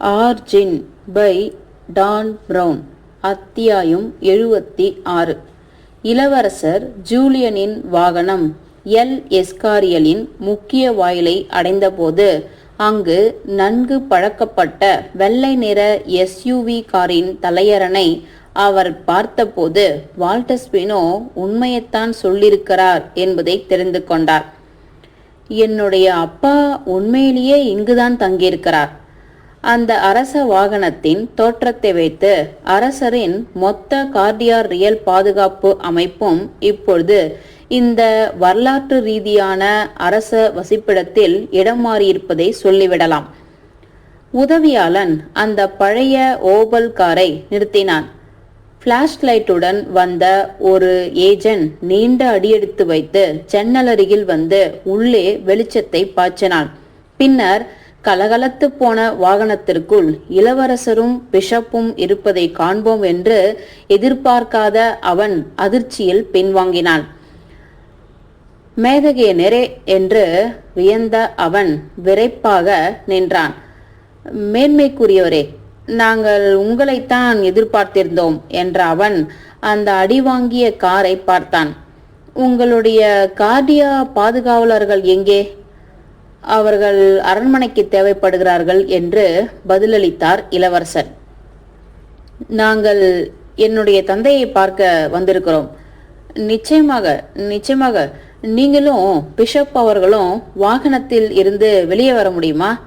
Origin by Don brown அத்தியாயம் எழுபத்தி ஆறு. இளவரசர் ஜூலியனின் வாகனம் எல். எஸ்காரியலின் முக்கிய வாயிலை அடைந்தபோது அங்கு நன்கு பழக்கப்பட்ட வெள்ளை நிற எஸ்யூவி காரின் தலையரனை அவர் பார்த்தபோது வால்டஸ்பினோ உண்மையைத்தான் சொல்லியிருக்கிறார் என்பதை தெரிந்து கொண்டார். என்னுடைய அப்பா உண்மையிலேயே இங்குதான் தங்கியிருக்கிறார். அந்த அரச வாகனத்தின் தோற்றத்தை வைத்து அரசரின் மொத்த கார்டியார் ரியல் பாதுகாப்பு அமைப்பும் இப்பொழுது இந்த வரலாற்று ரீதியான அரச வசிப்பிடத்தில் இடம் மாறியிருப்பதை சொல்லிவிடலாம். உதவியாளன் அந்த பழைய ஓபல் காரை நிறுத்தினான். பிளாஷ் லைட்டுடன் வந்த ஒரு ஏஜென்ட் நீண்ட அடியெடுத்து வைத்து ஜன்னல் அருகில் வந்து உள்ளே வெளிச்சத்தை பாய்ச்சினான். பின்னர் கலகலத்து போன வாகனத்திற்குள் இளவரசரும் பிஷப்பும் இருப்பதை காண்போம் என்று எதிர்பார்க்காத அவன் அதிர்ச்சியில் பின்வாங்கினான். மேதகிய நெரே என்று வியந்த அவன் விரைப்பாக நின்றான். மேன்மைக்குரியவரே நாங்கள் உங்களைத்தான் எதிர்பார்த்திருந்தோம் என்ற அவன் அந்த அடி வாங்கிய காரை பார்த்தான். உங்களுடைய கார்டியா பாதுகாவலர்கள் எங்கே? அவர்கள் அரண்மனைக்கு தேவைப்படுகிறார்கள் என்று பதிலளித்தார் இளவரசர் நாங்கள் என்னுடைய தந்தையை பார்க்க வந்திருக்கிறோம். நிச்சயமாக நிச்சயமாக. நீங்களும் பிஷப் அவர்களும் வாகனத்தில் இருந்து வெளியே வர முடியுமா?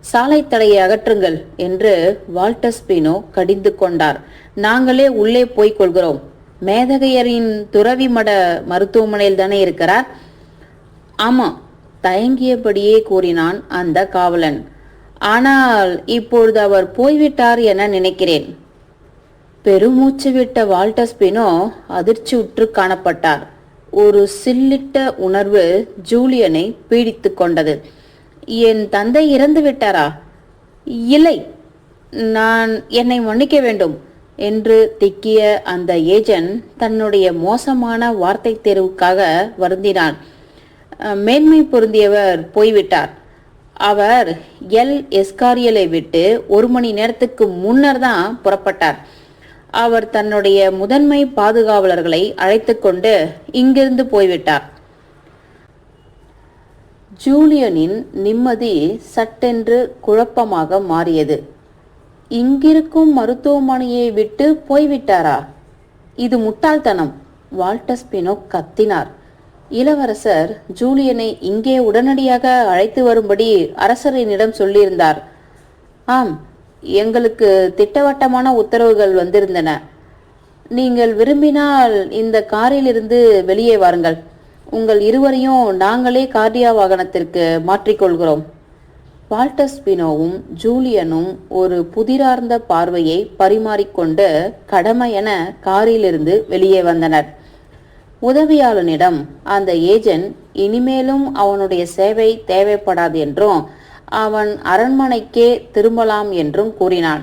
சாலை தடையை அகற்றுங்கள் என்று வால்டஸ்பினோ கடிந்து கொண்டார். நாங்களே உள்ளே போய்க் கொள்கிறோம். மேதகையரின் துறவி மட மருத்துவமனையில் தானே இருக்கிறார்? ஆமாம் தயங்கியபடியே கூறினான் அந்த காவலன். ஆனால் இப்பொழுது அவர் போய்விட்டார் என நினைக்கிறேன். பெருமூச்சு விட்ட வால்டஸ்பினோ அதிர்ச்சியுற்று காணப்பட்டார். ஒரு சில்லிட்ட உணர்வு ஜூலியனை பீடித்து கொண்டது. என் தந்தை இறந்து விட்டாரா? இல்லை. நான் என்னை மன்னிக்க வேண்டும் என்று திக்கிய அந்த ஏஜென்ட் தன்னுடைய மோசமான வார்த்தை தேர்வுக்காக வருந்தினான். மேன்மை பொருந்தியவர் போய்விட்டார். அவர் எல். எஸ்காரியலை விட்டு ஒரு மணி நேரத்துக்கு முன்னர் தான் புறப்பட்டார். அவர் தன்னுடைய முதன்மை பாதுகாவலர்களை அழைத்து கொண்டு இங்கிருந்து போய்விட்டார். ஜூலியனின் நிம்மதி சட்டென்று குழப்பமாக மாறியது. இங்கிருக்கும் மருத்துவமனையை விட்டு போய்விட்டாரா? இது முட்டாள்தனம். வால்டஸ்பினோ கத்தினார். இளவரசர் ஜூலியனை இங்கே உடனடியாக அழைத்து வரும்படி அரசரினிடம் சொல்லியிருந்தார். ஆம் எங்களுக்கு திட்டவட்டமான உத்தரவுகள் வந்திருந்தன. நீங்கள் விரும்பினால் இந்த காரிலிருந்து வெளியே வாருங்கள். உங்கள் இருவரையும் நாங்களே கார்டியா வாகனத்திற்கு மாற்றிக்கொள்கிறோம். வால்டஸ்பினோவும் ஜூலியனும் ஒரு புதிரார்ந்த பார்வையை பரிமாறிக்கொண்டு கடமையென காரிலிருந்து வெளியே வந்தனர். உதவியாளனிடம் அந்த ஏஜென்ட் இனிமேலும் அவனுடைய சேவை தேவைப்படாது என்றும் அவன் அரண்மனைக்கே திரும்பலாம் என்றும் கூறினான்.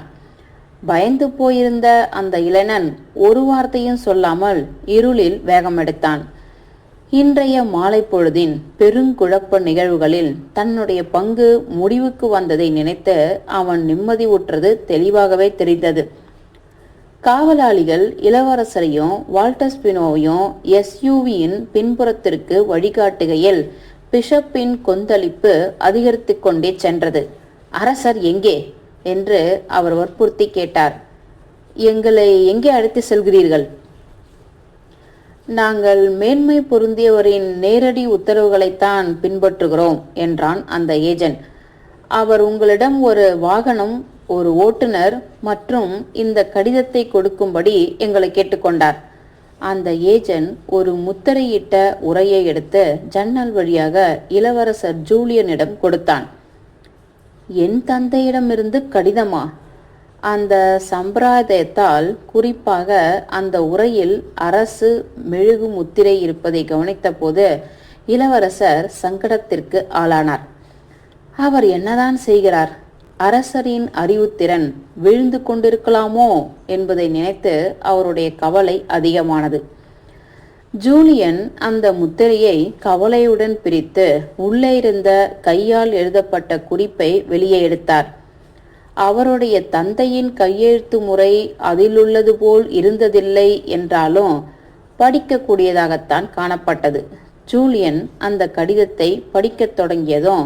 பயந்து போயிருந்த அந்த இளைஞன் ஒரு வார்த்தையும் சொல்லாமல் இருளில் வேகமெடுத்தான். இன்றைய மாலை பொழுதின் பெருங்குழப்ப நிகழ்வுகளில் தன்னுடைய பங்கு முடிவுக்கு வந்ததை நினைத்து அவன் நிம்மதி உற்றது தெளிவாகவே தெரிந்தது. காவலாளிகள் இளவரசரையும் வால்டஸ்பினோவையும் எஸ்யூவியின் பின்புறத்திற்கு வழிகாட்டுகையில் பிஷப்பின் கொந்தளிப்பு அதிகரித்து கொண்டே சென்றது. அரசர் எங்கே என்று அவர் வற்புறுத்தி கேட்டார். எங்களை எங்கே அழைத்து செல்கிறீர்கள் நாங்கள் மேன்மை பொருந்தியவரின் நேரடி உத்தரவுகளைத்தான் பின்பற்றுகிறோம் என்றான் அந்த ஏஜென்ட். அவர் உங்களிடம் ஒரு வாகனம் ஒரு ஓட்டுநர் மற்றும் இந்த கடிதத்தை கொடுக்கும்படி எங்களை கேட்டுக்கொண்டார். அந்த ஏஜென்ட் ஒரு முத்திரையிட்ட உரையை எடுத்து ஜன்னல் வழியாக இளவரசர் ஜூலியனிடம் கொடுத்தான். என் தந்தையிடமிருந்து கடிதமா? அந்த சம்பிரதாயத்தால் குறிப்பாக அந்த உரையில் அரசு மெழுகு முத்திரை இருப்பதை கவனித்தபோது இளவரசர் சங்கடத்திற்கு ஆளானார். அவர் என்னதான் செய்கிறார்? அரசரின் அறிவுத்திறன் விழுந்து கொண்டிருக்கலாமோ என்பதை நினைத்து அவருடைய கவலை அதிகமானது. ஜூலியன் அந்த முத்திரையை கவலையுடன் பிரித்து உள்ளே இருந்த கையால் எழுதப்பட்ட குறிப்பை வெளியே எடுத்தார். அவருடைய தந்தையின் கையெழுத்து முறை அதிலுள்ளது போல் இருந்ததில்லை என்றாலும் படிக்கக்கூடியதாகத்தான் காணப்பட்டது. ஜூலியன் அந்த கடிதத்தை படிக்கத் தொடங்கியதும்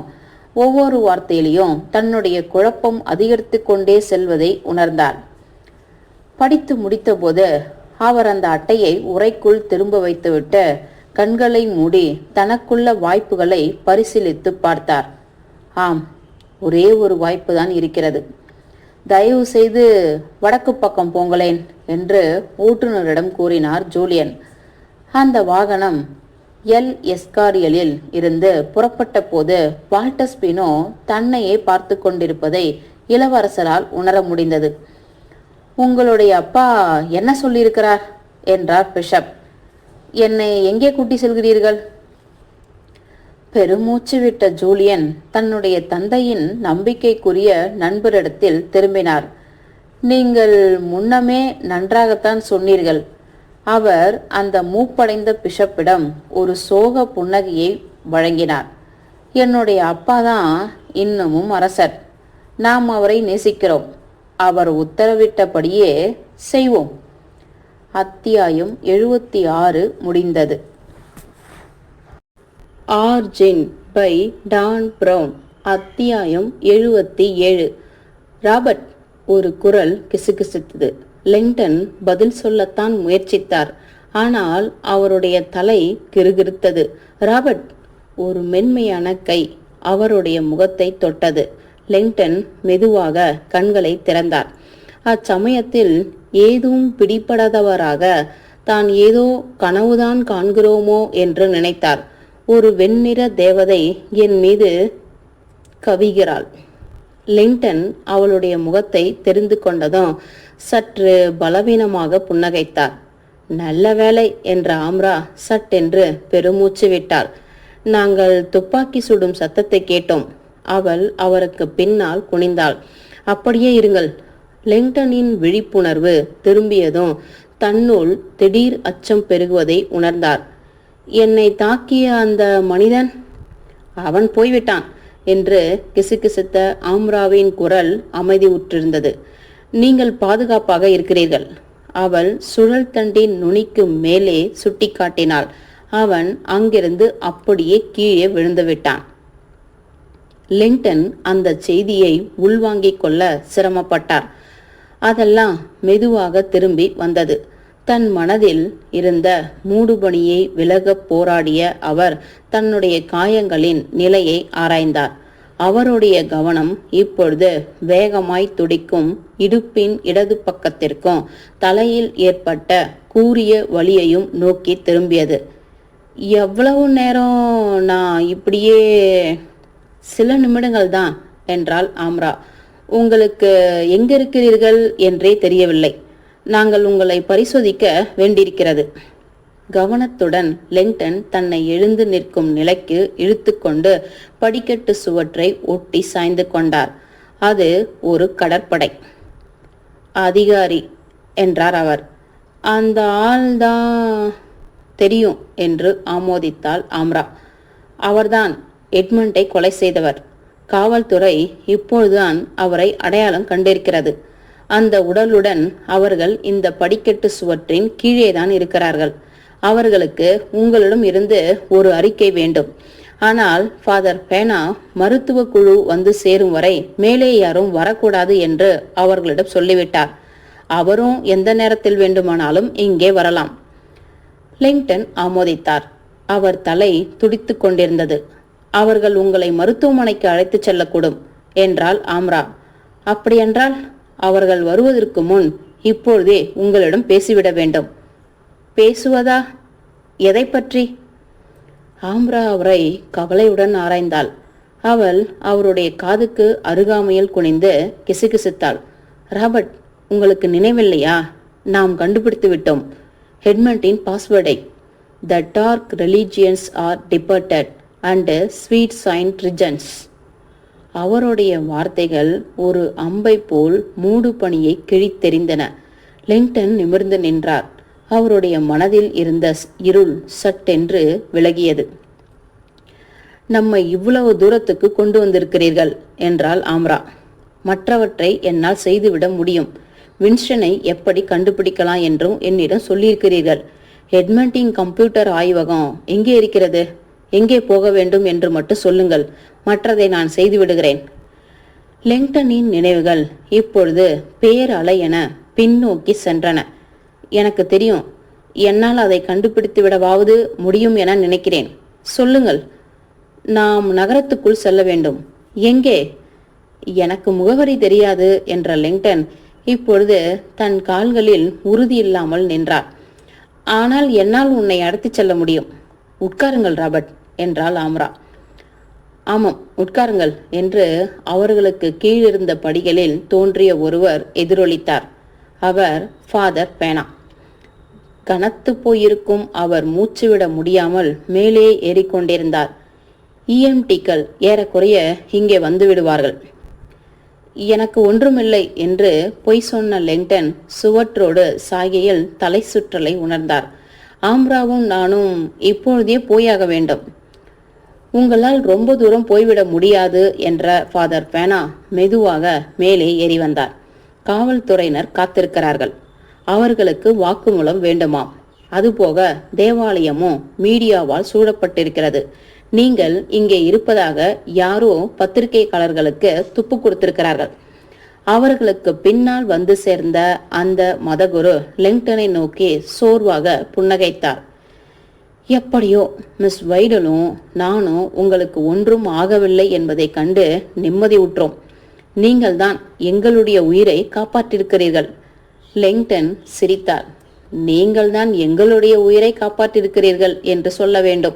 ஒவ்வொரு வார்த்தையிலையும் தன்னுடைய குழப்பம் அதிகரித்து கொண்டே செல்வதை உணர்ந்தார். படித்து முடித்தபோது அவர் அந்த அட்டையை உரைக்குள் திரும்ப வைத்துவிட்டு கண்களை மூடி தனக்குள்ள வாய்ப்புகளை பரிசீலித்து பார்த்தார். ஆம் ஒரே ஒரு வாய்ப்பு தான் இருக்கிறது. தயவு செய்து வடக்கு பக்கம் போங்களேன் என்று ஓட்டுநரிடம் கூறினார் ஜூலியன். அந்த வாகனம் எல் எஸ்காரியலில் இருந்து புறப்பட்ட போது வால்டஸ்பினோ தன்னையே பார்த்து கொண்டிருப்பதை இளவரசரால் உணர முடிந்தது. உங்களுடைய அப்பா என்ன சொல்லியிருக்கிறார்? என்றார் பிஷப். என்னை எங்கே கூட்டி செல்கிறீர்கள்? பெருமூச்சு விட்ட ஜூலியன் தன்னுடைய தந்தையின் நம்பிக்கைக்குரிய நண்பரிடத்தில் திரும்பினார். நீங்கள் முன்னமே நன்றாகத்தான் சொன்னீர்கள். அவர் அந்த மூப்படைந்த பிஷப்பிடம் ஒரு சோக புன்னகையை வழங்கினார். என்னுடைய அப்பா தான் இன்னமும் அரசர். நாம் அவரை நேசிக்கிறோம். அவர் உத்தரவிட்டபடியே செய்வோம். அத்தியாயம் எழுபத்தி ஆறு முடிந்தது. Origin by. டான் பிரவுன் அத்தியாயம் எழுபத்தி ஏழு. ராபர்ட். ஒரு குரல் கிசுகிசுத்தது. லிங்டன் பதில் சொல்லத்தான் முயற்சித்தார். ஆனால் அவருடைய தலை கிறுகிறுத்தது ராபர்ட் ஒரு மென்மையான கை. அவருடைய முகத்தை தொட்டது. லிங்டன் மெதுவாக கண்களை திறந்தார். அச்சமயத்தில் ஏதும் பிடிபடாதவராக தான் ஏதோ கனவுதான் காண்கிறோமோ என்று நினைத்தார். ஒரு வெண்ணிற தேவதை என் மீது கவிகிறாள். லிங்டன் அவளுடைய முகத்தை தெரிந்து கொண்டதும் சற்று பலவீனமாக புன்னகைத்தார். நல்ல வேலை என்ற ஆம்ரா சட்டென்று பெருமூச்சு விட்டாள். நாங்கள் துப்பாக்கி சுடும் சத்தத்தை கேட்டோம். அவள் அவருக்கு பின்னால் குனிந்தாள். அப்படியே இருங்கள். லெங்டனின் விழிப்புணர்வு திரும்பியதும் தன்னுள் திடீர் அச்சம் பெருகுவதை உணர்ந்தார். என்னை தாக்கிய அந்த மனிதன்? அவன் போய்விட்டான் என்று கிசுகிசுத்த ஆம்ராவின் குரல் அமைதி உற்றிருந்தது. நீங்கள் பாதுகாப்பாக இருக்கிறீர்கள். அவள் சுழல் தண்டின் நுனிக்கு மேலே சுட்டிக்காட்டினாள். அவன் அங்கிருந்து அப்படியே கீழே விழுந்து விட்டான். லிங்டன் அந்த செய்தியை உள்வாங்கிக் கொள்ள சிரமப்பட்டார். அதெல்லாம் மெதுவாக திரும்பி வந்தது. தன் மனதில் இருந்த மூடுபணியை விலகப் போராடிய அவர் தன்னுடைய காயங்களின் நிலையை ஆராய்ந்தார். அவருடைய கவனம் இப்பொழுது வேகமாய் துடிக்கும் இடுப்பின் இடது பக்கத்திற்கும் தலையில் ஏற்பட்ட கூரிய வழியையும் நோக்கி திரும்பியது. எவ்வளவு நேரம் நான் இப்படியே சில நிமிடங்கள் தான் என்றாள் ஆம்ரா. உங்களுக்கு எங்கிருக்கிறீர்கள் என்றே தெரியவில்லை. நாங்கள் உங்களை பரிசோதிக்க வேண்டியிருக்கிறது. கவனத்துடன் லெங்டன் தன்னை எழுந்து நிற்கும் நிலைக்கு இழுத்துக்கொண்டு படிக்கட்டு சுவற்றை ஒட்டி சாய்ந்து கொண்டார். அது ஒரு கடற்படை. அதிகாரி என்றார் அவர். அந்த ஆள்தான் தெரியும் என்று ஆமோதித்தாள் ஆம்ரா. அவர்தான் எட்மண்டை கொலை செய்தவர். காவல்துறை இப்பொழுதுதான் அவரை அடையாளம் கண்டிருக்கிறது. அந்த உடலுடன் அவர்கள் இந்த படிக்கட்டு சுவற்றின் கீழேதான் இருக்கிறார்கள். அவர்களுக்கு உங்களிடம் இருந்து ஒரு அறிக்கை வேண்டும். ஆனால் ஃபாதர் பேனா மருத்துவ குழு வந்து சேரும் வரை மேலே யாரும் வரக்கூடாது என்று அவர்களிடம் சொல்லிவிட்டார். அவரும் எந்த நேரத்தில் வேண்டுமானாலும் இங்கே வரலாம். லிங்டன் ஆமோதித்தார். அவர் தலை துடித்துக் கொண்டிருந்தது. அவர்கள் உங்களை மருத்துவமனைக்கு அழைத்துச் செல்லக்கூடும் என்றாள் ஆம்ரா. அப்படியென்றால் அவர்கள் வருவதற்கு முன் இப்பொழுதே உங்களிடம் பேசிவிட வேண்டும். பேசுவதா? எதை பற்றி ஆம்ரா அவரை கவலையுடன் ஆராய்ந்தாள். அவள் அவருடைய காதுக்கு அருகாமையில் குனிந்து கிசுகிசுத்தாள். ராபர்ட் உங்களுக்கு நினைவில்லையா? நாம் கண்டுபிடித்து விட்டோம். ஹெட்மண்டின் பாஸ்வேர்டை. The dark religions are departed and sweet sign regions. அவருடைய வார்த்தைகள் ஒரு அம்பை போல் மூடு பணியை கிழித்தெறிந்தன. லிங்டன் நிமிர்ந்து நின்றார். அவருடைய மனதில் இருந்த இருள் சட்டென்று விலகியது. நம்மை இவ்வளவு தூரத்துக்கு கொண்டு வந்திருக்கிறீர்கள் என்றாள் ஆம்ரா. மற்றவற்றை என்னால் செய்துவிட முடியும். வின்ஸ்டனை எப்படி கண்டுபிடிக்கலாம் என்றும் என்னிடம் சொல்லியிருக்கிறீர்கள். எட்மண்டிங் கம்ப்யூட்டர் ஆய்வகம் எங்கே இருக்கிறது? எங்கே போக வேண்டும் என்று மட்டும் சொல்லுங்கள். மற்றதை நான் செய்து விடுகிறேன் லெங்டனின் நினைவுகள் இப்பொழுது பேரலை என பின்னோக்கி சென்றன. எனக்கு தெரியும். என்னால் அதை கண்டுபிடித்து விடவாவது முடியும் என நினைக்கிறேன். சொல்லுங்கள். நாம் நகரத்துக்குள் செல்ல வேண்டும். எங்கே? எனக்கு முகவரி தெரியாது என்ற லிங்டன் இப்பொழுது தன் கால்களில் உறுதி இல்லாமல் நின்றார் ஆனால் என்னால் உன்னை அழைத்துச் செல்ல முடியும். உட்காருங்கள் ராபர்ட் என்றாள் ஆம்ரா. ஆமாம் உட்காருங்கள் என்று அவர்களுக்கு கீழிருந்த படிகளில் தோன்றிய ஒருவர் எதிரொலித்தார். அவர் ஃபாதர் பேனா. கனத்து போயிருக்கும் அவர் மூச்சுவிட முடியாமல் மேலே ஏறிக்கொண்டிருந்தார். இஎம்டிக்கள் ஏறக்குறைய இங்கே வந்து விடுவார்கள். எனக்கு ஒன்றுமில்லை என்று பொய் சொன்ன லெங்டன் சுவற்றோடு சாகையில் தலை சுற்றலை உணர்ந்தார். ஆம்ராவும் நானும் இப்பொழுதே போயாக வேண்டும். உங்களால் ரொம்ப தூரம் போய்விட முடியாது என்ற ஃபாதர் பேனா மெதுவாக மேலே ஏறி வந்தார். காவல்துறையினர் காத்திருக்கிறார்கள். அவர்களுக்கு வாக்குமூலம் வேண்டுமாம். அதுபோக தேவாலயமும் மீடியாவால் சூழப்பட்டிருக்கிறது. நீங்கள் இங்கே இருப்பதாக யாரோ பத்திரிகையாளர்களுக்கு துப்பு கொடுத்திருக்கிறார்கள். அவர்களுக்கு பின்னால் வந்து சேர்ந்த அந்த மதகுரு லிங்டனை நோக்கி சோர்வாக புன்னகைத்தார். எப்படியோ மிஸ் வைடலும் நானும் உங்களுக்கு ஒன்றும் ஆகவில்லை என்பதை கண்டு நிம்மதி உற்றோம் நீங்கள்தான் எங்களுடைய உயிரை காப்பாற்றிருக்கிறீர்கள் லெங்டன் சிரித்தார். நீங்கள்தான் எங்களுடைய உயிரை காப்பாற்றிருக்கிறீர்கள் என்று சொல்ல வேண்டும்.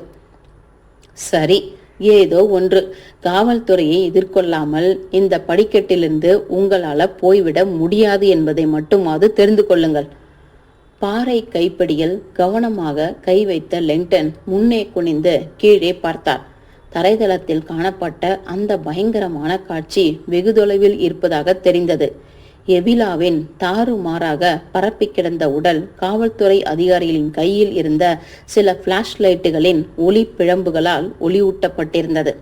சரி ஏதோ ஒன்று. காவல்துறையை எதிர்கொள்ளாமல் இந்த படிக்கட்டிலிருந்து உங்களால போய்விட முடியாது என்பதை மட்டுமாவது தெரிந்து கொள்ளுங்கள். பாறை கைப்பிடியில் கவனமாக கை வைத்த லெங்டன் முன்னே குனிந்து கீழே பார்த்தார். தரைதளத்தில் காணப்பட்ட அந்த பயங்கரமான காட்சி வெகு தொலைவில் இருப்பதாக தெரிந்தது. எபிலாவின் தாறுமாறாக பரப்பி கிடந்த உடல் காவல்துறை அதிகாரிகளின் கையில் இருந்த சில பிளாஷ் லைட்டுகளின் ஒளி பிழம்புகளால் ஒளியூட்டப்பட்டிருந்தது.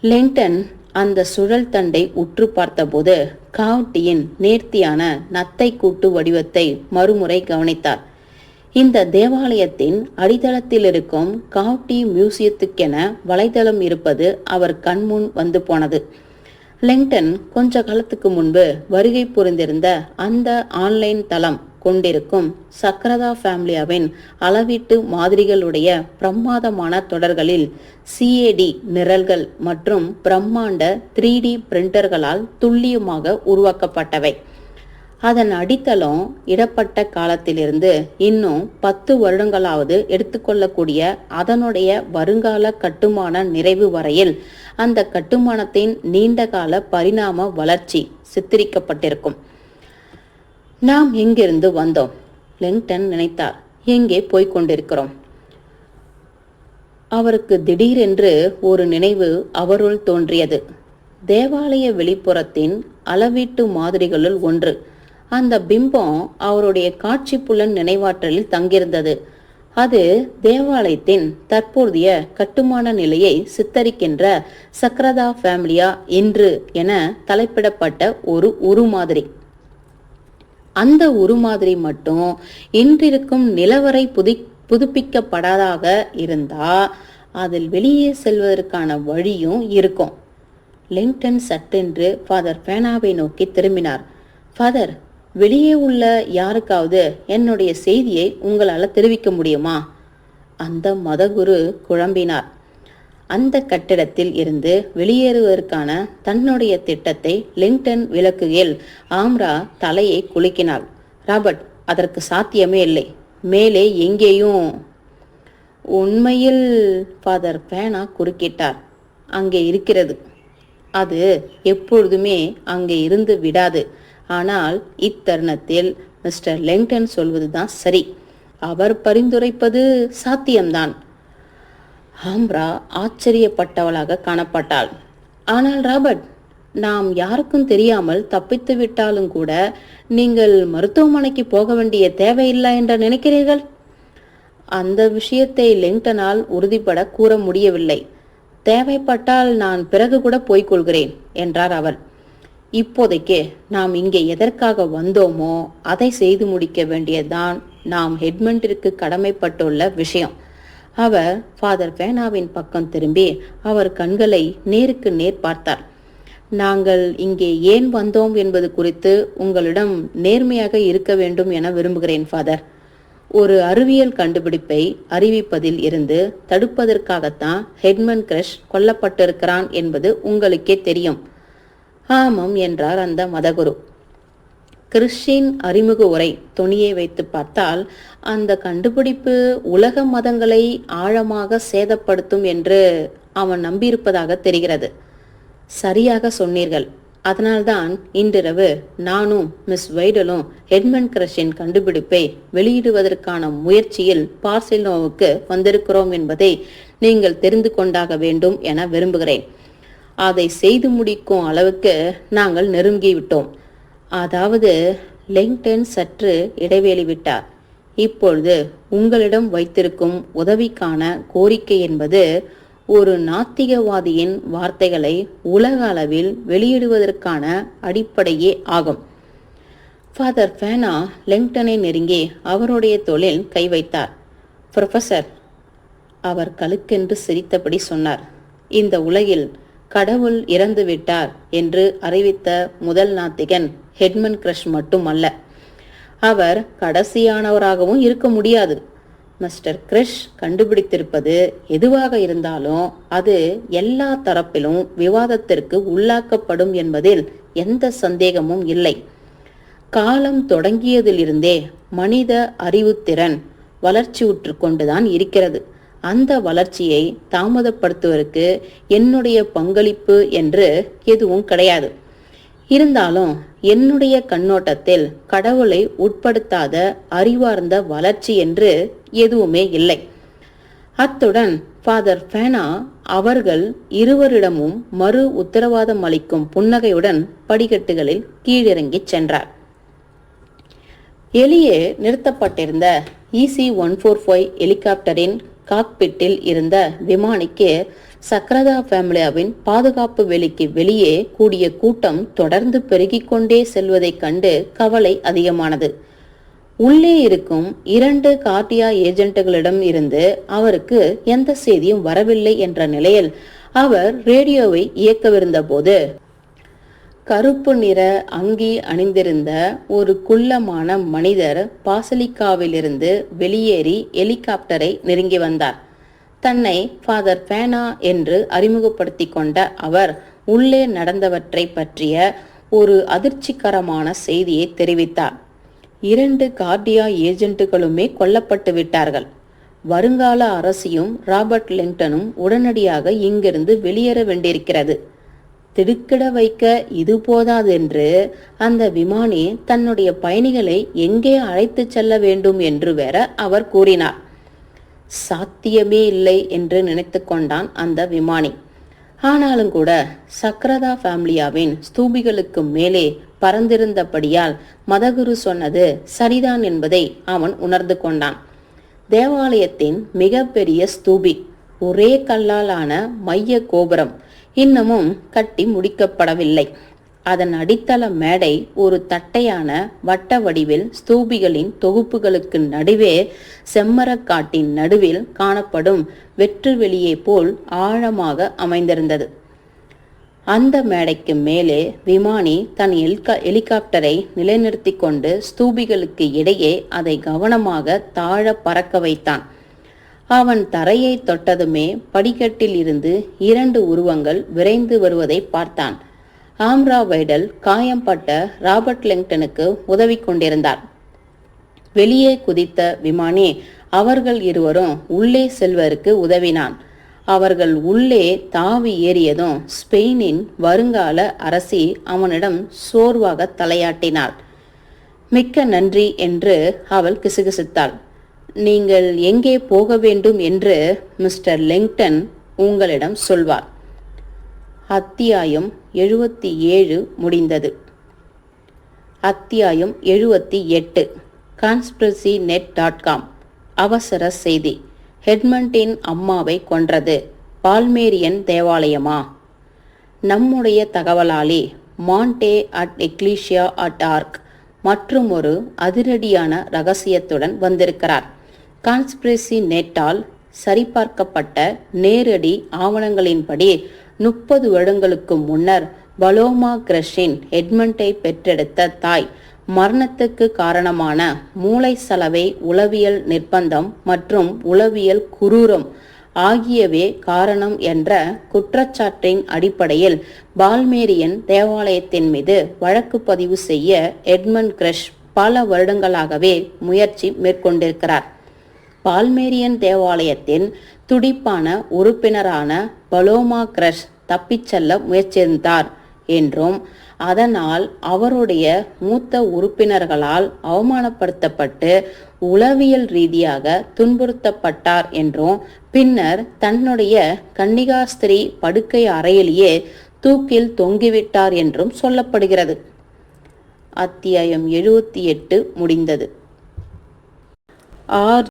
லிங்டன் அந்த சுழல் தண்டை உற்று பார்த்தபோது காவட்டியின் நேர்த்தியான நத்தை கூட்டு வடிவத்தை மறுமுறை கவனித்தார். இந்த தேவாலயத்தின் அடித்தளத்தில் இருக்கும் காவட்டி மியூசியத்துக்கென வலைதளம் இருப்பது அவர் கண்முன் வந்து போனது. லிங்டன் கொஞ்ச காலத்துக்கு முன்பு வருகை புரிந்திருந்த அந்த ஆன்லைன் தளம் கொண்டிருக்கும் சக்ரதா ஃபேமிலியாவின் அளவீட்டு மாதிரிகளுடைய பிரம்மாதமான தொடர்களில் சிஏடி நிரல்கள் மற்றும் பிரம்மாண்ட த்ரீ டி பிரிண்டர்களால் துல்லியமாக உருவாக்கப்பட்டவை. அதன் அடித்தளம் இடப்பட்ட காலத்திலிருந்து இன்னும் பத்து வருடங்களாவது எடுத்துக்கொள்ளக்கூடிய அதனுடைய வருங்கால கட்டுமான நிறைவு வரையில் அந்த கட்டுமானத்தின் நீண்டகால பரிணாம வளர்ச்சி சித்தரிக்கப்பட்டிருக்கும். நாம் எங்கிருந்து வந்தோம்? லிங்டன் நினைத்தார். எங்கே போய்க் கொண்டிருக்கிறோம் அவருக்கு திடீரென்று ஒரு நினைவு அவருள் தோன்றியது. தேவாலய வெளிப்புறத்தின் அளவீட்டு மாதிரிகளுள் ஒன்று. அந்த பிம்பம் அவருடைய காட்சி புலன் நினைவாற்றலில் தங்கியிருந்தது. அது தேவாலயத்தின் தற்போதைய கட்டுமான நிலையை சித்தரிக்கின்ற சக்ரதா ஃபேமிலியா இன்று என தலைப்பிடப்பட்ட ஒரு உருமாதிரி அந்த உருமாதிரி மட்டும் இன்றிருக்கும் நிலவரை புதி புதுப்பிக்கப்படாதாக இருந்தா அதில் வெளியே செல்வதற்கான வழியும் இருக்கும். லிங்டன் சட்டென்று ஃபாதர் பேனாவை நோக்கி திரும்பினார். ஃபாதர் வெளியே உள்ள யாருக்காவது என்னுடைய செய்தியை உங்களால் தெரிவிக்க முடியுமா? அந்த மதகுரு குழம்பினார். அந்த கட்டிடத்தில் இருந்து வெளியேறுவதற்கான தன்னுடைய திட்டத்தை லிங்டன் விளக்குகையில் ஆம்ரா தலையை குலுக்கினாள். ராபர்ட் அதற்கு சாத்தியமே இல்லை. மேலே எங்கேயும். உண்மையில் ஃபாதர் பேனா குறுக்கிட்டார். அங்கே இருக்கிறது. அது எப்பொழுதுமே அங்கே இருந்து விடாது. ஆனால் இத்தருணத்தில் மிஸ்டர் லெங்டன் சொல்வதுதான் சரி. அவர் பரிந்துரைப்பது சாத்தியம்தான். ஆம்ரா ஆச்சரியப்பட்டவளாக காணப்பட்டாள். ஆனால் ராபர்ட் நாம் யாருக்கும் தெரியாமல் தப்பித்து விட்டாலும் கூட நீங்கள் மருத்துவமனைக்கு போக வேண்டிய தேவையில்லை என்று நினைக்கிறீர்கள்? அந்த விஷயத்தை லெங்டனால் உறுதிபட கூற முடியவில்லை. தேவைப்பட்டால் நான் பிறகு கூட போய்க்கொள்கிறேன் என்றார் அவர். இப்போதைக்கு நாம் இங்கே எதற்காக வந்தோமோ அதை செய்து முடிக்க வேண்டியதுதான் நாம் ஹெட்மண்டிற்கு கடமைப்பட்டுள்ள விஷயம். அவர் ஃபாதர் பேனாவின் பக்கம் திரும்பி அவர் கண்களை நேருக்கு நேர் பார்த்தார். நாங்கள் இங்கே ஏன் வந்தோம் என்பது குறித்து உங்களிடம் நேர்மையாக இருக்க வேண்டும் என விரும்புகிறேன் ஃபாதர். ஒரு அறிவியல் கண்டுபிடிப்பை அறிவிப்பதில் இருந்து தடுப்பதற்காகத்தான் ஹெட்மன் கிரஷ் கொல்லப்பட்டிருக்கிறான் என்பது உங்களுக்கே தெரியும். ஆமாம் என்றார் அந்த மதகுரு. கிறிஸ்டின் அறிமுக உரை துணியை வைத்து பார்த்தால் அந்த கண்டுபிடிப்பு உலக மதங்களை ஆழமாக சேதப்படுத்தும் என்று அவன் நம்பியிருப்பதாக தெரிகிறது. சரியாக சொன்னீர்கள். அதனால்தான் இன்றிரவு நானும் மிஸ் வைடலும் எட்மண்ட் கிரஷின் கண்டுபிடிப்பை வெளியிடுவதற்கான முயற்சியில் பார்சிலோவுக்கு வந்திருக்கிறோம் என்பதை நீங்கள் தெரிந்து கொண்டாக வேண்டும் என விரும்புகிறேன். அதை செய்து முடிக்கும் அளவுக்கு நாங்கள் நெருங்கிவிட்டோம் அதாவது லெங்டன் சற்று இடைவேளி விட்டார். இப்பொழுது உங்களிடம் வைத்திருக்கும் உதவிக்கான கோரிக்கை என்பது ஒரு நாத்திகவாதியின் வார்த்தைகளை உலக அளவில் வெளியிடுவதற்கான அடிப்படையே ஆகும். ஃபாதர் ஃபேனா லெங்டனை நெருங்கி அவருடைய தொழில் கை வைத்தார். ப்ரொஃபசர் அவர் கழுக்கென்று சிரித்தபடி சொன்னார். இந்த உலகில் கடவுள் இறந்து விட்டார் என்று அறிவித்த முதல் நாத்திகன் ஹெட்மன் கிரஷ் மட்டுமல்ல. அவர் கடைசியானவராகவும் இருக்க முடியாது. மிஸ்டர் கிரிஷ் கண்டுபிடித்திருப்பது எதுவாக இருந்தாலும் அது எல்லா தரப்பிலும் விவாதத்திற்கு உள்ளாக்கப்படும் என்பதில் எந்த சந்தேகமும் இல்லை. காலம் தொடங்கியதிலிருந்தே மனித அறிவுத்திறன் வளர்ச்சியுற்று கொண்டுதான் இருக்கிறது. அந்த வளர்ச்சியை தாமதப்படுத்துவதற்கு என்னுடைய பங்களிப்பு என்று எதுவும் கிடையாது. இருந்தாலும் என்னுடைய கண்ணோட்டத்தில் கடவுளை உட்படுத்தாத அறிவார்ந்த வளர்ச்சி என்று எதுவுமே இல்லை. அத்துடன் ஃபாதர் ஃபேனா அவர்கள் இருவரிடமும் மறு உத்தரவாதம் அளிக்கும் புன்னகையுடன் படிக்கட்டுகளில் கீழிறங்கிச் சென்றார். எளியே நிறுத்தப்பட்டிருந்த இசி ஒன் ஃபோர் ஃபைவ் ஹெலிகாப்டரின் காக்பிட்டில் இருந்த விமானிக்கு சக்ரதா ஃபேமிலியாவின் பாதுகாப்பு வெளிக்கு வெளியே கூடிய கூட்டம் தொடர்ந்து பெருகிக் கொண்டே செல்வதைக் கண்டு கவலை அதிகமானது. உள்ளே இருக்கும் இரண்டு கார்டியா ஏஜென்ட்டுகளிடம் இருந்து அவருக்கு எந்த செய்தியும் வரவில்லை என்ற நிலையில் அவர் ரேடியோவை இயக்கவிருந்த போது கருப்பு நிற அங்கி அணிந்திருந்த ஒரு குள்ளமான மனிதர் பாசலிக்காவிலிருந்து வெளியேறி ஹெலிகாப்டரை நெருங்கி வந்தார். தன்னை ஃபாதர் பேனா என்று அறிமுகப்படுத்தி கொண்ட அவர் உள்ளே நடந்தவற்றை பற்றிய ஒரு அதிர்ச்சிகரமான செய்தியை தெரிவித்தார். இரண்டு கார்டியா ஏஜென்ட்டுகளுமே கொல்லப்பட்டு விட்டார்கள். வருங்கால அரசியும் ராபர்ட் லிங்டனும் உடனடியாக இங்கிருந்து வெளியேற வேண்டியிருக்கிறது. திடுக்கிட வைக்க இது போதாதென்று அந்த விமானி தன்னுடைய பயணிகளை எங்கே அழைத்துச் செல்ல வேண்டும் என்று வேற அவர் கூறினார். சாத்தியமே இல்லை என்று நினைத்து கொண்டான் அந்த விமானி. ஆனாலும் கூட சக்ரதா ஃபேமிலியாவின் ஸ்தூபிகளுக்கு மேலே பறந்திருந்தபடியால் மதகுரு சொன்னது சரிதான் என்பதை அவன் உணர்ந்து கொண்டான். தேவாலயத்தின் மிகப்பெரிய ஸ்தூபி ஒரே கல்லாலான மைய கோபுரம் இன்னமும் கட்டி முடிக்கப்படவில்லை. அதன் அடித்தள மேடை ஒரு தட்டையான வட்ட வடிவில் ஸ்தூபிகளின் தொகுப்புகளுக்கு நடுவே செம்மரக்காட்டின் நடுவில் காணப்படும் வெற்று வெளியே போல் ஆழமாக அமைந்திருந்தது. அந்த மேடைக்கு மேலே விமானி தன் ஹெலிகா ஹெலிகாப்டரை நிலைநிறுத்தி கொண்டு ஸ்தூபிகளுக்கு இடையே அதை கவனமாக தாழ பறக்க வைத்தான். அவன் தரையை தொட்டதுமே படிக்கட்டில் இருந்து இரண்டு உருவங்கள் விரைந்து வருவதை பார்த்தான். ஆம்ரா வைடல் காயம்பட்ட ராபர்ட் லிங்டனுக்கு உதவி கொண்டிருந்தார். வெளியே குதித்த விமானி அவர்கள் இருவரும் உள்ளே செல்வருக்கு உதவினான். அவர்கள் உள்ளே தாவி ஏறியதும் ஸ்பெயினின் வருங்கால அரசி அவனிடம் சோர்வாக தலையாட்டினாள். மிக்க நன்றி என்று அவள் கிசுகிசுத்தாள். நீங்கள் எங்கே போக வேண்டும் என்று மிஸ்டர் லெங்டன் உங்களிடம் சொல்வார். அத்தியாயம் எழுபத்தி ஏழு முடிந்தது. அத்தியாயம் எழுபத்தி எட்டு. கான்ஸ்பிரசி நெட் டாட் காம் அவசர செய்தி. ஹெட்மண்டின் அம்மாவை கொன்றது. பால்மேரியன் தேவாலயமா? நம்முடைய தகவலாளி மாண்டே அட் எக்லீஷியா அட் ஆர்க் மற்றும் ஒரு அதிரடியான ரகசியத்துடன் வந்திருக்கிறார். கான்ஸ்பிரசி நெட்டால் சரிபார்க்கப்பட்ட நேரடி ஆவணங்களின்படி முப்பது வருடங்களுக்கு முன்னர் பலோமா கிரஷின் எட்மண்டை பெற்றெடுத்த தாய் மரணத்துக்கு காரணமான மூளை சலவை உளவியல் நிர்பந்தம் மற்றும் உளவியல் குரூரம் ஆகியவே காரணம் என்ற குற்றச்சாட்டின் அடிப்படையில் பால்மேரியன் தேவாலயத்தின் மீது வழக்கு பதிவு செய்ய எட்மண்ட் கிரஷ் பல வருடங்களாகவே முயற்சி மேற்கொண்டிருக்கிறார். பால்மேரியன் தேவாலயத்தின் துடிப்பான உறுப்பினரான பலோமா கிரஷ் தப்பிச் செல்ல முயற்சித்தார் என்றும் அதனால் அவருடைய மூத்த உறுப்பினர்களால் அவமானப்படுத்தப்பட்டு உளவியல் ரீதியாக துன்புறுத்தப்பட்டார் என்றும் பின்னர் தன்னுடைய கன்னிகாஸ்திரி படுக்கை அறையிலேயே தூக்கில் தொங்கிவிட்டார் என்றும் சொல்லப்படுகிறது. அத்தியாயம் எழுபத்தி எட்டு முடிந்தது. ஆர்.